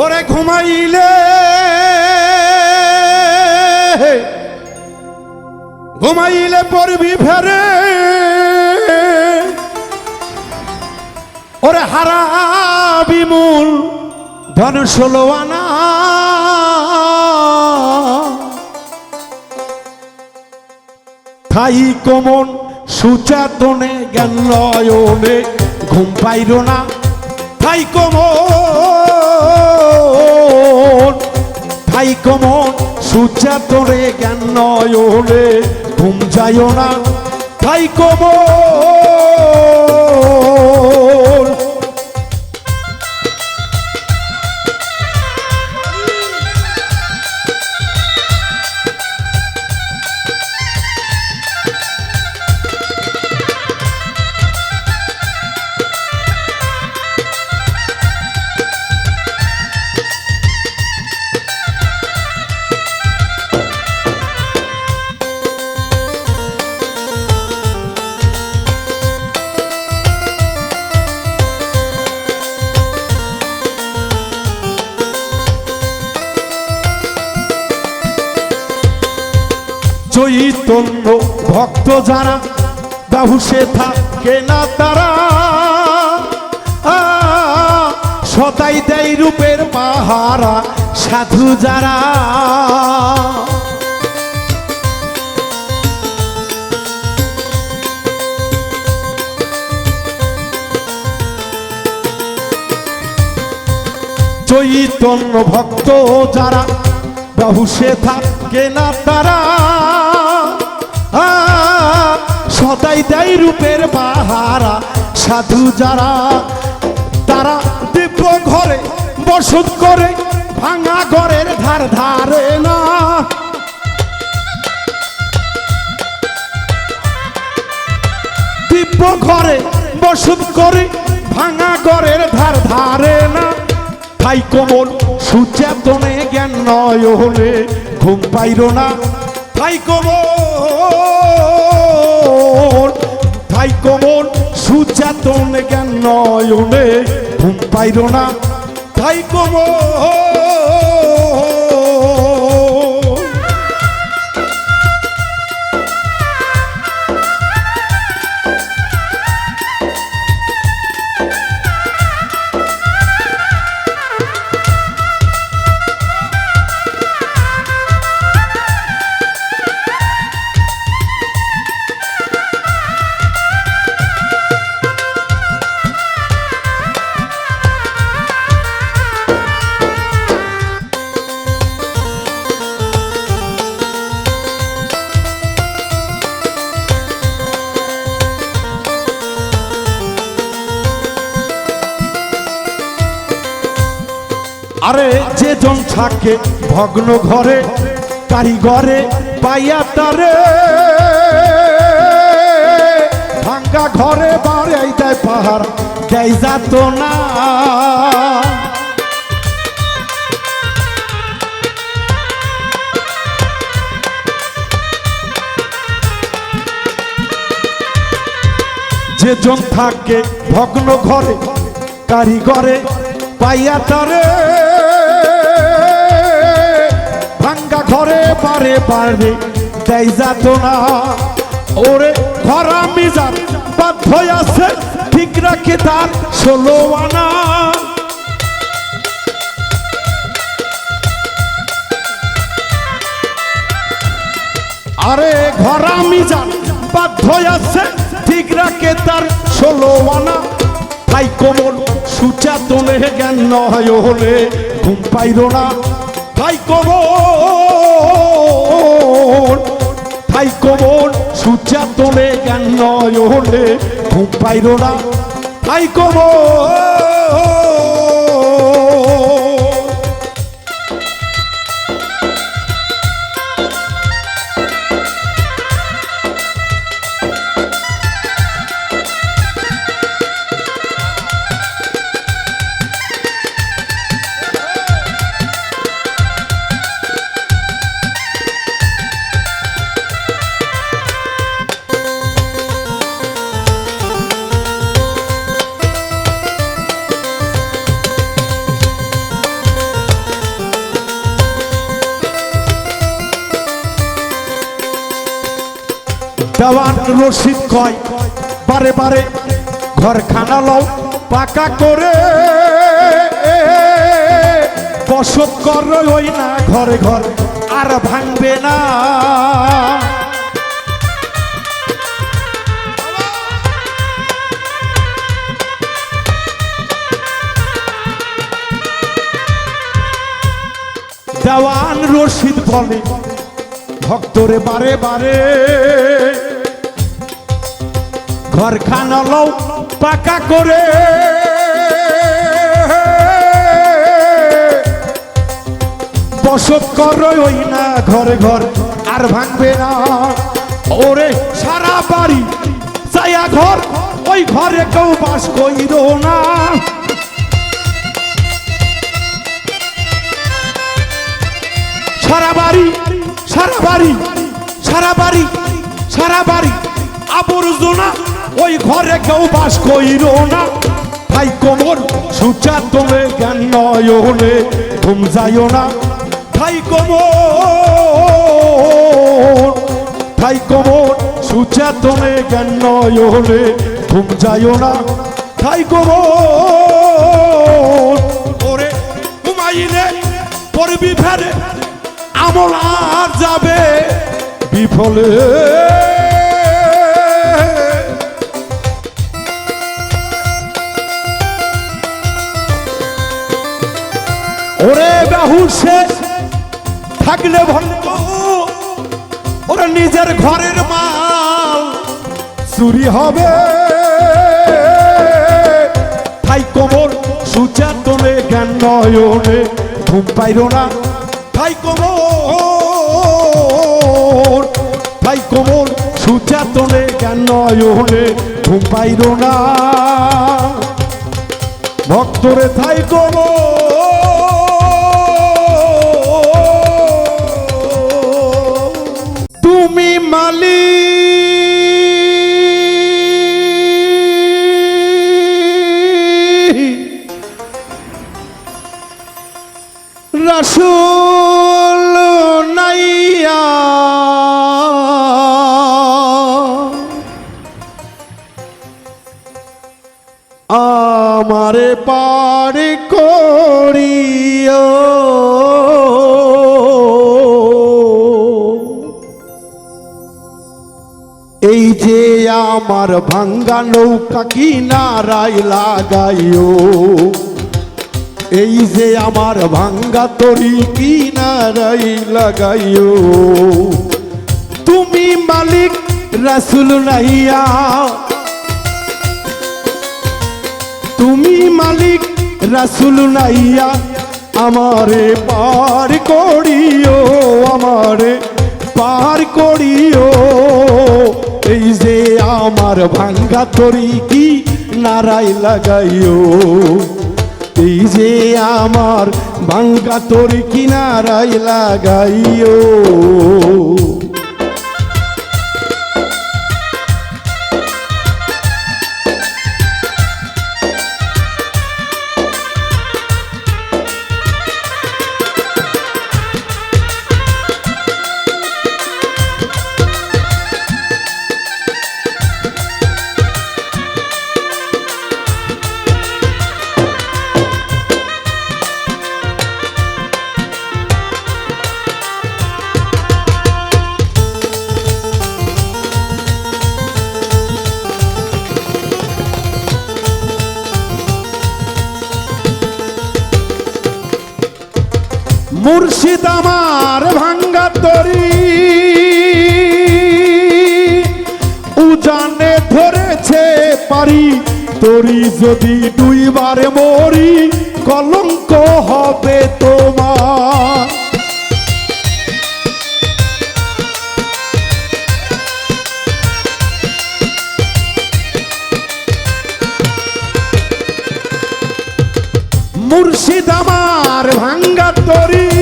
ওরে ঘুমাইলে। ঘুমাইলে পড়বি ফেরে। ওরে হারা বিমূল ধন ষোলো আনা। থাই কমন সুচাতনে জ্ঞান লয়নে, ঘুম পাইর না। থাই কমন থাই কমন সূর্যা জ্ঞান নয়নে ঘুম যায় না। ভাই কমন চৈতন্য ভক্ত যারা বাহুসে থাকে না তারা সদাই দেয় রূপের পাহারা সাধু যারা। চৈতন্য ভক্ত যারা বাহুসে থাকে না তারা সদাই দেয় রূপের বাহারা সাধু যারা, তারা দিব্য ঘরে বসত করে, ভাঙা ঘরের ধার ধারে না। দিব্য ঘরে বসত করে, ভাঙা ঘরের ধার ধারে না। তাই কোমল সুচেতনে জ্ঞান নয় হলে ঘুম পাইর না। তাই কোমল তাই কোমর সুচাতন জ্ঞান নয় ঘুম পাইল না। তাই কোমল আরে যে জন থাকে ভগ্ন ঘরে, কারিগরে পাইয়া তারে ভাঙ্গা ঘরে বাড়াই দেয় পাহাড়, দেয় যাত না যে জন থাকে ভগ্ন ঘরে, কারিগরে পাইয়া তারে পারে পারে দেয় যাত না। ওরে ঘরা মিজান বাধ্য আছে, ঠিক রাখে তার ষোলো আনা। আরে ঘরা মিজান বাধ্য আছে, ঠিক রাখে তার ষোলো আনা। তাই কোমল, সুচাতনে জ্ঞান নয় হলে ঘুম পাইর না। তাই কোমল সুচাতনে জ্ঞান নয় হলে ঘুম পাইল না। তাই দেওয়ান রশিদ কয়, বারে বারে ঘর খানা লও, পাকা করে। বসত কর ওই না ঘরে ঘর, আর ভাঙবে না। দেওয়ান রশিদ বলে, ভক্তরে বারে বারে। ঘর খানা লও, পাকা করে। বসত কর না ঘরে ঘর, আর ভাঙবে না। ওরে সারা বাড়ি চায়া ঘর, ওই ঘরে কেউ বাস কইর না। সারা বাড়ি সারা বাড়ি সারা বাড়ি সারা বাড়ি, আবর্জনা ওই ঘরে কেউ বাস কইর না। ভাই কোমর, সুচা তোমে জ্ঞান নয়নে ঘুম যাইও না। ভাই কোমর ভাই কোমর, সুচা তোমে জ্ঞান নয়নে ঘুম যাইও না। ভাই কোমর, ওরে ঘুমাইলে পড়বি ফেরে, আমল আর যাবে বিফলে। ওরে থাকলে ভক্ত ওরা নিজের ঘরের মাল। চুরি হবে। তাই কোমর, সুচা তোলে, জ্ঞান নয়নে ঘুম পাইর না। তাই কোমর তাই কোমর, সুচা তোলে, জ্ঞান নয়নে ঘুম পাইর না। ভক্তরে থাই কোমর। আমারে পার করিও। এই যে আমার ভাঙ্গা নৌকা কিনারায় লাগাইও, এই যে আমার ভাঙ্গা তরি কিনারাই লাগাইও। তুমি মালিক রাসুল নাইয়া মালিক, রাসুল নাইয়া আমারে পার করিও, আমারে পার করিও। এই যে আমার ভাঙ্গা তরি কি নারাই লাগাইও? এই যে আমার ভাঙ্গা তরি কিনারাই লাগাইও? আমার ভাঙ্গা তরি। উজানে ধরেছে পারি তরি, যদি দুইবারে মরি, কলঙ্ক হবে তোমার। মুর্শিদ আমার ভাঙ্গা তরি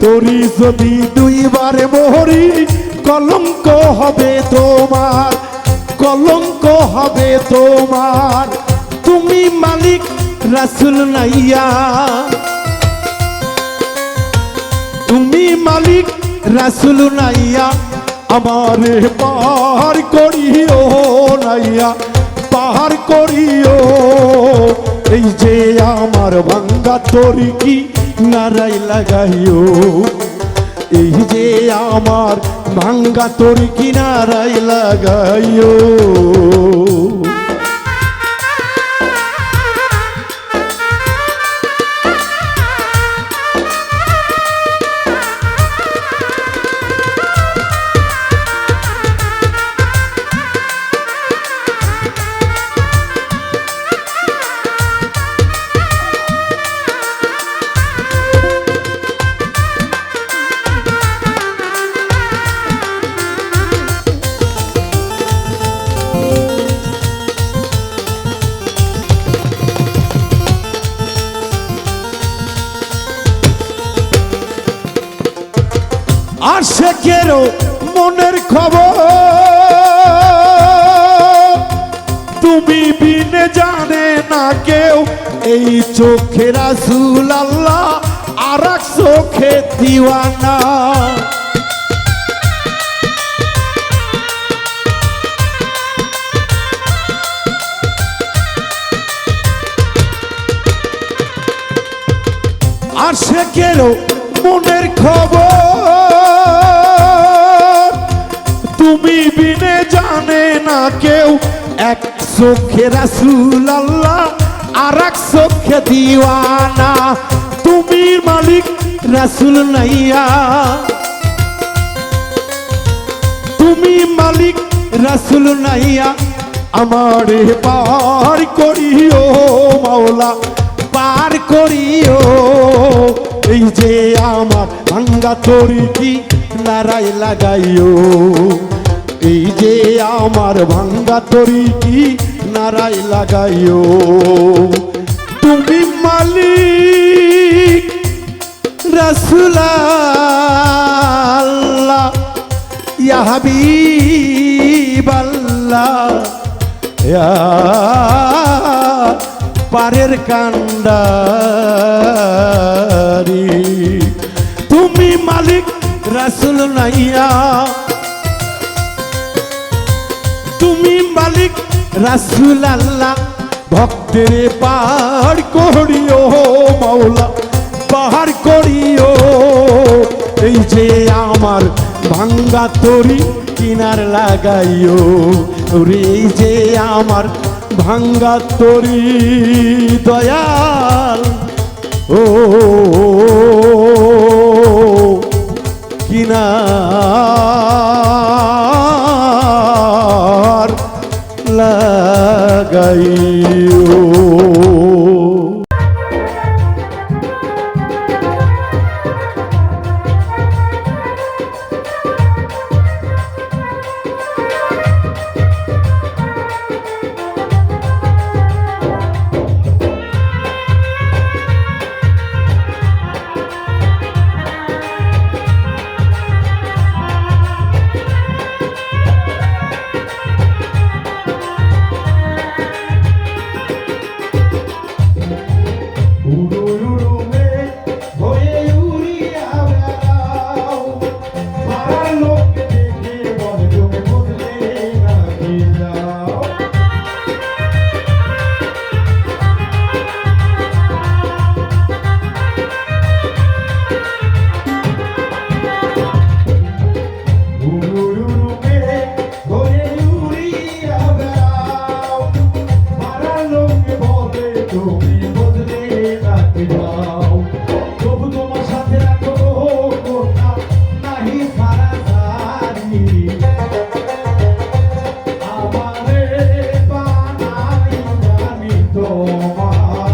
তরি যদি দুইবারে মোহরি, কলঙ্ক হবে তোমার, কলঙ্ক হবে তোমার। তুমি মালিক, রাসুল নাইয়া। তুমি মালিক, রাসুল নাইয়া। আমারে পার করিও নাইয়া পার করিও। এই যে আমার ভাঙ্গা তরি কি নারাই লাগাইও। এই যে আমার ভাঙ্গা তোর কি নারাই লাগাইও। এই চোখে রাসুল আল্লাহ, আর এক চোখে দিওয়ানা। আর সে কেন মনের খবর? তুমি বিনে জানে না কেউ, এক চোখে রাসুল আল্লাহ আর এক চোখে দিওয়ানা, তুমি মালিক রাসুল নাইয়া। তুমি মালিক রাসুল নাইয়া, আমারে পার করিও মাওলা, পার করিও। এই যে আমার ভাঙ্গা তরি কি নারাই লাগাইও, এই যে আমার ভাঙ্গা তরি কি নারাই লাগাইও। তুমি মালিক রসুল্লাহ ইয়া পারের কান্ডারি। তুমি মালিক রাসুল নাইয়া রাসুল আল্লাহ ভক্তের পাহাড় করিও মাওলা, পাহাড় করিও। এই যে আমার ভাঙ্গা তরি কিনার লাগাইও রে যে আমার ভাঙ্গা তরি দয়াল, ও কিনার লাগাইও Oh,